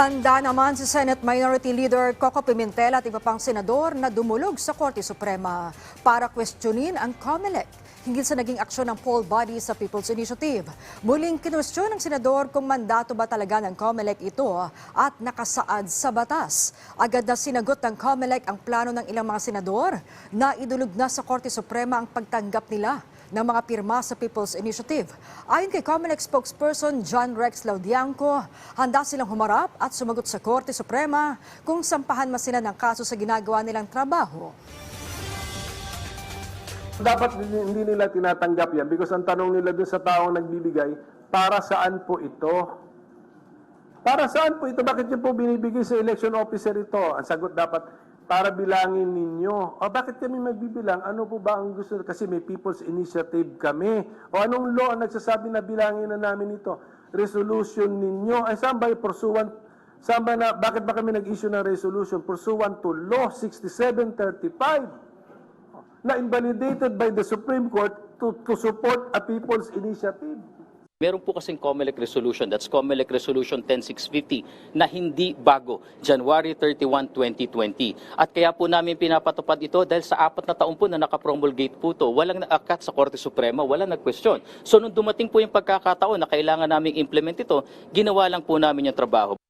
Handa naman si Senate Minority Leader Coco Pimentel at iba pang senador na dumulog sa Korte Suprema para questionin ang COMELEC hinggil sa naging aksyon ng poll body sa People's Initiative. Muling kinwestiyon ng senador kung mandato ba talaga ng COMELEC ito at nakasaad sa batas. Agad na sinagot ng COMELEC ang plano ng ilang mga senador na idulog na sa Korte Suprema ang pagtanggap nila ng mga pirma sa People's Initiative. Ayon kay COMELEC spokesperson John Rex Laudianco, handa silang humarap at sumagot sa Korte Suprema kung sampahan man sila ng kaso sa ginagawa nilang trabaho. Dapat hindi nila tinatanggap yan because ang tanong nila dun sa taong nagbibigay, para saan po ito? Para saan po ito? Bakit niyo po binibigay sa election officer ito? Ang sagot dapat, para bilangin ninyo. O bakit kami magbibilang? Ano po ba ang gusto? Kasi may People's Initiative kami. O anong law ang nagsasabi na bilangin na namin ito? Resolution ninyo. Ay saan ba pursuant? Saan ba na, bakit ba kami nag-issue ng resolution? Pursuant to Law 6735 na invalidated by the Supreme Court to, to support a people's initiative. Meron po kasing COMELEC resolution, that's COMELEC Resolution 10650 na hindi bago, January 31, 2020. At kaya po namin pinapatupad ito dahil sa apat na taon po na nakapromulgate po ito, walang naakat sa Korte Suprema, walang nag-question. So nung dumating po yung pagkakataon na kailangan naming implement ito, ginawa lang po namin yung trabaho.